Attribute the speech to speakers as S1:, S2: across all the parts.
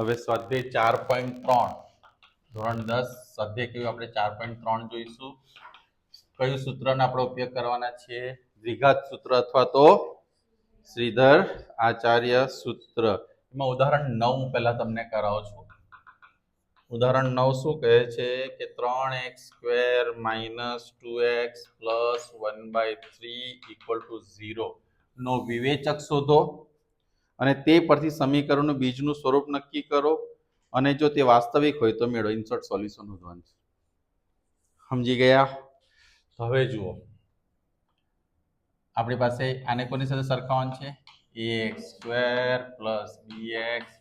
S1: હવે સ્વાધ્યાય ચાર પોઈન્ટ ત્રણ. ધોરણ દસ, સ્વાધ્યાય કયું? આપણે ચાર પોઈન્ટ ત્રણ જોઈશું. કયું સૂત્રનો આપણે ઉપયોગ કરવાના છીએ દ્વિઘાત સૂત્ર અથવા તો શ્રીધર આચાર્ય સૂત્ર. એમાં ઉદાહરણ નવ હું પહેલા તમને કરાવું છું. ઉદાહરણ નવ શું કહે છે? કે ત્રણ X square minus two X plus one by three equal to zero. નો વિવેચક શોધો. અને તે પરથી સમીકરણનું બીજનું સ્વરૂપ નક્કી કરો અને જો તે વાસ્તવિક હોય તો મેળો ઇન્સર્ટ સોલ્યુશન શોધવાનું. છે સમજી ગયા? તો હવે જુઓ. આપણી પાસે આને કોની સાથે સરખાવવાનું છે? X square plus B X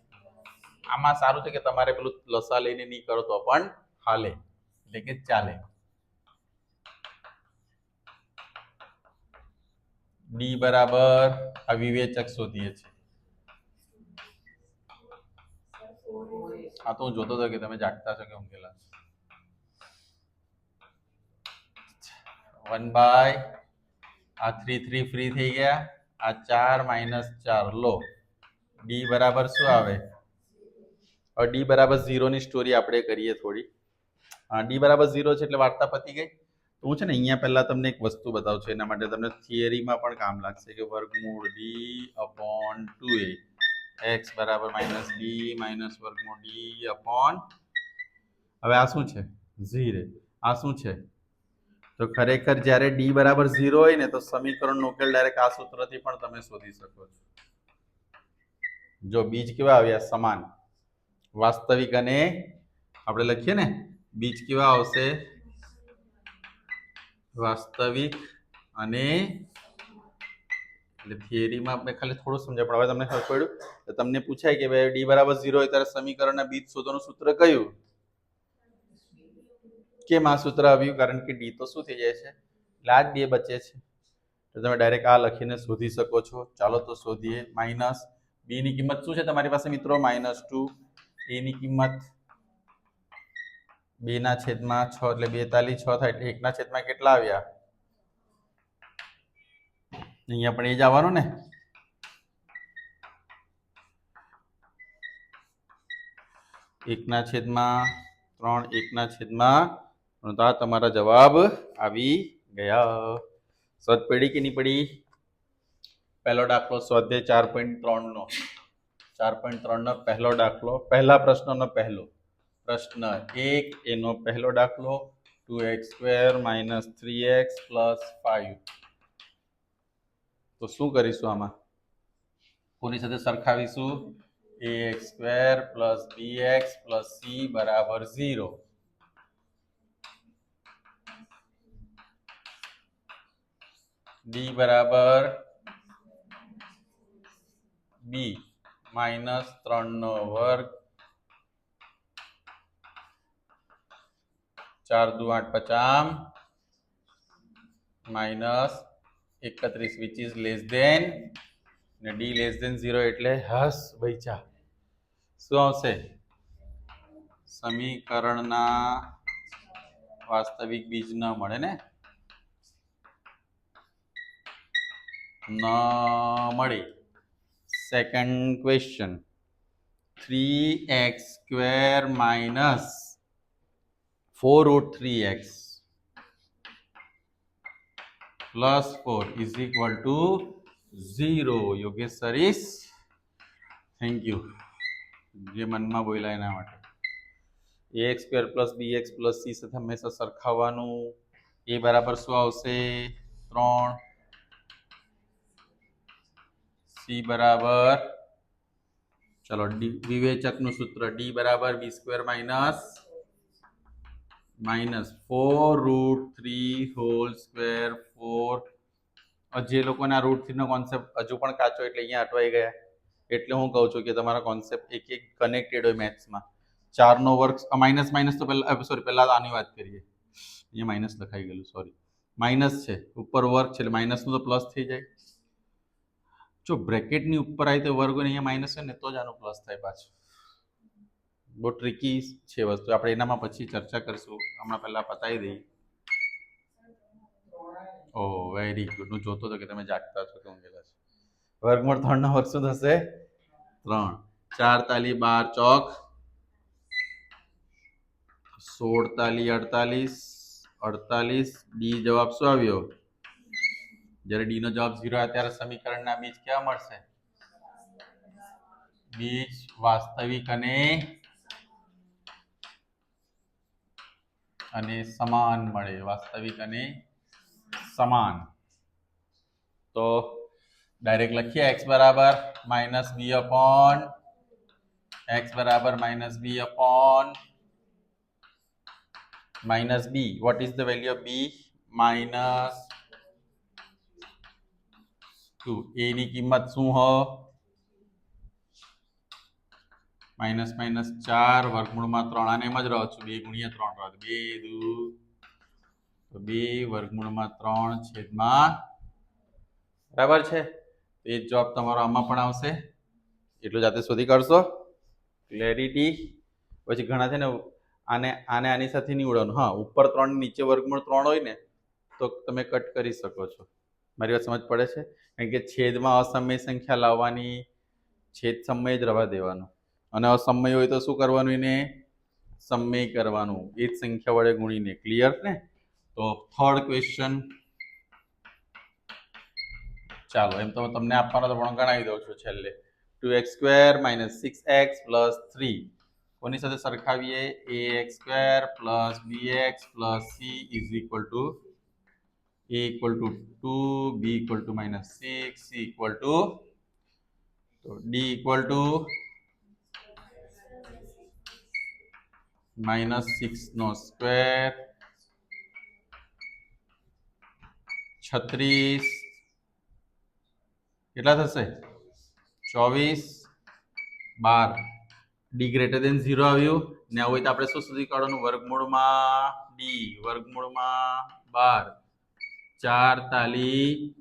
S1: આમાં સારું છે કે તમારે પેલું લસા લઈને નહીં કરો તો પણ હાલે. એટલે કે ચાલે. ડી બરાબર આ વિવેચક શોધીએ છીએ. હા તો હું જોતો હતો કે તમે જાગતા છો કે ઊંઘેલા વન બાય આ થ્રી થ્રી ફ્રી થઈ ગયા. આ ચાર માઇનસ ચાર. લો. ડી બરાબર શું આવે? ડી બરાબર ઝીરોની સ્ટોરી આપણે કરીએ થોડી. ડી બરાબર ઝીરો છે એટલે વાર્તા પતી ગઈ. હું છે ને અહીંયા પહેલાં તમને એક વસ્તુ બતાવું છું. એના માટે તમને થિયરીમાં પણ કામ લાગશે કે વર્ગમૂળ D upon two A X બરાબર માઇનસ બી, માઇનસ વર્ગમૂળ ડી અપોન. હવે આ શું છે? ઝીરો. આ શું છે? તો ખરેખર જ્યારે ડી બરાબર ઝીરો હોય ને, તો સમીકરણનો ઉકેલ ડાયરેક્ટ આ સૂત્રથી પણ તમે શોધી શકો છો. જો બીજ કેવા આવ્યા? સમાન. વાસ્તવિક અને આપણે લખીએ ને, બીજ કેવા આવશે? વાસ્તવિક અને એટલે થિયરીમાં આપણે ખાલી થોડું સમજાય પણ હવે તમને ખબર પડ્યું તો તમને પૂછાય કે ભાઈ ડી બરાબર ઝીરો હોય ત્યારે સમીકરણના બીજ શોધવાનું સૂત્ર કયું? કેમ આ સૂત્ર આવ્યું? કારણ કે ડી તો શું થઈ જાય છે? એટલે આ જ બે બચે છે. તો તમે ડાયરેક્ટ આ લખીને શોધી શકો છો. ચાલો તો શોધીએ. માઇનસ બી ની કિંમત શું છે તમારી પાસે મિત્રો? માઇનસ ટુ એ ની કિંમત બે ના છેદમાં છ, એટલે બેતાલીસ, છ થાય એટલે એકના છેદમાં કેટલા આવ્યા? અહીંયા પણ એ જ આવવાનું ને? એકના છેદમાં ત્રણ, એકના છેદમાં. આ તમારા જવાબ આવી ગયા. સદ પડી કે નહીં પડી? પહેલો દાખલો સ્વાધ્યાય ચાર પોઈન્ટ ત્રણનો. ચાર પોઈન્ટ ત્રણનો પહેલો દાખલો. પહેલા પ્રશ્નનો પહેલો. પ્રશ્ન એક, એનો પહેલો દાખલો two X square minus three X plus five તો શું કરીશું આમાં? કોની સાથે સરખાવીશું? A X square plus B X plus C બરાબર ઝીરો ડી બરાબર બી માઇનસ ત્રણનો વર્ગ ચાર દુ આઠ પચામ માઇનસ એકત્રીસ વિચ ઇઝ લેસ દેન ને ડી લેસ દેન ઝીરો એટલે હસ બૈચા શું આવશે? સમીકરણના વાસ્તવિક બીજ ન મળે ને? ન મળે. Second question three X square minus four root three X plus four is equal to zero Yogesh સરીશ thank you જે મનમાં બોલ્યા એના માટે. A X square plus B X plus C સાથે હંમેશા સરખાવવાનું એ બરાબર શું આવશે? ત્રણ. સી બરાબર. ચલો વિવેચકનું સૂત્ર ડી બરાબર B square minus minus four root three whole square four જે લોકોને રૂટ થ્રીનો કોન્સેપ્ટ હજુ પણ કાચો એટલે અહીંયા અટવાઈ ગયા. એટલે હું કહું છું કે તમારા કોન્સેપ્ટ એક એક કનેક્ટેડ હોય મેથ્સમાં ચારનો વર્ક માઇનસ માઇનસ તો પહેલાં સોરી પહેલાં આની વાત કરીએ. અહીંયા માઇનસ લખાઈ ગયેલું સોરી માઇનસ છે, ઉપર વર્ક છે એટલે માઇનસનું તો પ્લસ થઈ જાય. જો બ્રેકેટની ઉપર આવી તો વર્ગ હોય અહીંયા માઇનસ છે ને તો જ આનું પ્લસ થાય પાછું. બહુ ટ્રિકી છે વસ્તુ. આપણે એનામાં પછી ચર્ચા કરીશું. હમણાં પહેલાં પતાવી દઈએ. ઓહ વેરી ગુડ હું જોતો હતો કે તમે જાગતા છો કે ઊંઘેલા છો. વર્ગમૂળ ત્રણનો વર્ગ શું થશે? ત્રણ. ચાર તાલી, બાર ચોક. સોળ તાલી, અડતાલીસ. અડતાલીસ. ડી જવાબ શું આવ્યો? જ્યારે ડી નો જવાબ ઝીરો આવે ત્યારે સમીકરણના બીજ કેવા મળશે? બીજ વાસ્તવિક અને અને સમાન મળે. વાસ્તવિક અને સમાન તો ડાયરેક્ટ લખીએ x બરાબર માઇનસ બી અપોન x બરાબર minus B upon minus B what is the value of B minus two A ની કિંમત શું હો માઇનસ માઇનસ ચાર વર્ગમૂળમાં ત્રણ આને એમ જ રહો છું બે ગુણ્યા ત્રણ રહો બે દુ તો બે વર્ગમૂળમાં ત્રણ છેદમાં બરાબર છે. એ જવાબ તમારો આમાં પણ આવશે. એટલું જાતે શોધી કાઢશો. ક્લેરિટી પછી ઘણા છે ને, આને આને આની સાથે નીવડવાનું હા, ઉપર ત્રણ, નીચે વર્ગમૂળ ત્રણ હોય ને, તો તમે કટ કરી શકો છો. મારી વાત સમજ પડે છે? કારણ કે છેદમાં અસમય સંખ્યા લાવવાની, છેદ સમય જ રવા દેવાનો. અને અસમય હોય તો શું કરવાનું એને? સમય કરવાનું. એ જ સંખ્યા વડે ગુણીને. ક્લિયર ને? તો થર્ડ ક્વેશ્ચન ચાલો, એમ તો તમને આપવાનો તો પણ ગણાવી દઉં છું છેલ્લે. Two X square minus six X plus three કોની સાથે સરખાવીએ? A X square plus B X plus C is equal to A equal to two B equal to minus six C equal to તો D equal to minus six no square છત્રીસ. કેટલા થશે? ચોવીસ. બાર. D greater than zero આવ્યું. ને આવું હોય તો આપણે શું સુધી કાઢવાનું? વર્ગમૂળમાં ડી વર્ગમૂળમાં બાર. ચાર તાલી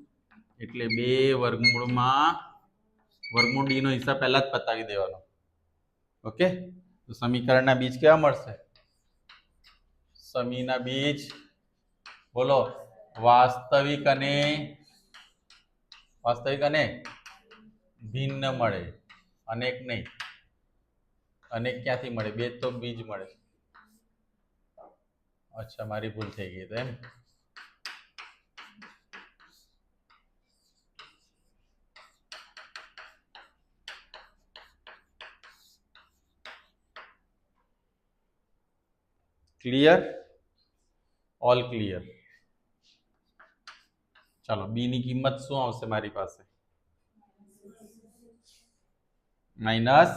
S1: એટલે બે વર્ગમૂળમાં. વર્ગમૂળ ડી હિસાબ પહેલા જ પતાવી દેવાનો. ઓકે? તો સમીકરણના બીજ કેવા મળશે? સમીના બીજ. બોલો. વાસ્તવિક અને વાસ્તવિક અને ભિન્ન મળે. અનેક નહીં. અનેક ક્યાંથી મળે? બે તો બીજ મળે. અચ્છા, મારી ભૂલ થઈ ગઈ તો એમ. ક્લિયર ઓલ ક્લિયર ચાલો બી ની કિંમત શું આવશે મારી પાસે? માઇનસ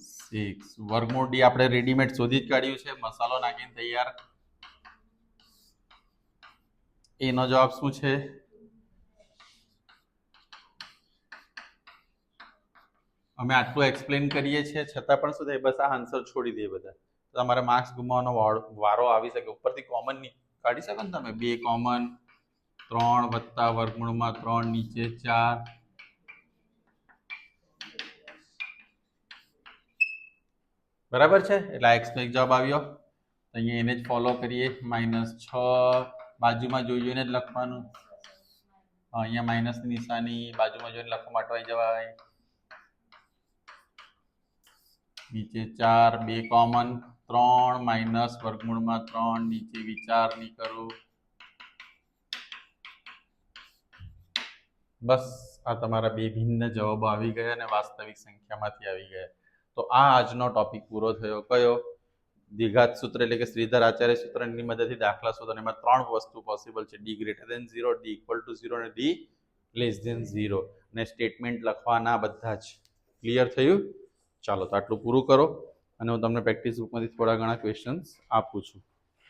S1: સિક્સ વર્ગમૂળ ડી આપણે રેડીમેડ શોધી જ કાઢ્યું છે. મસાલો નાખીને તૈયાર. એનો જવાબ શું છે? અમે આટલું એક્સપ્લેન કરીએ છીએ, છતાં પણ શું થાય? બસ આ આન્સર છોડી દઈએ બધા. તો તમારે માર્ક્સ ગુમાવવાનો વારો આવી શકે. ઉપરથી કોમન કાઢી શકો ને તમે? બે કોમન ત્રણ વત્તા વર્ગમૂળમાં ત્રણ નીચે ચાર. બરાબર છે? એટલે આ એક્સનો એક જવાબ આવ્યો. અહીંયા એને જ ફોલો કરીએ. માઇનસ છ. બાજુમાં જોઈ જોઈને જ લખવાનું. અહીંયા માઇનસ નિશાની, બાજુમાં જોઈને લખવા માટે જવાય. નીચે ચાર, બે કોમન ત્રણ, માઇનસ વર્ગમૂળમાં ત્રણ, નીચે વિચાર નહીં કરું. બસ આ તમારા બે ભિન્ન જવાબો આવી ગયા અને વાસ્તવિક સંખ્યામાંથી આવી ગયા. તો આ આજનો ટોપિક પૂરો થયો. કયો? દ્વિઘાત સૂત્ર એટલે કે શ્રીધર આચાર્ય સૂત્રની મદદથી દાખલા શોધો અને એમાં ત્રણ વસ્તુ પોસિબલ છે. D greater than zero D equal to zero અને ડી લેસ દેન ઝીરો અને સ્ટેટમેન્ટ લખવાના બધા જ. ક્લિયર થયું? ચાલો તો આટલું પૂરું કરો અને હું તમને પ્રેક્ટિસ બુકમાંથી થોડા ઘણા ક્વેશ્ચન્સ આપું છું.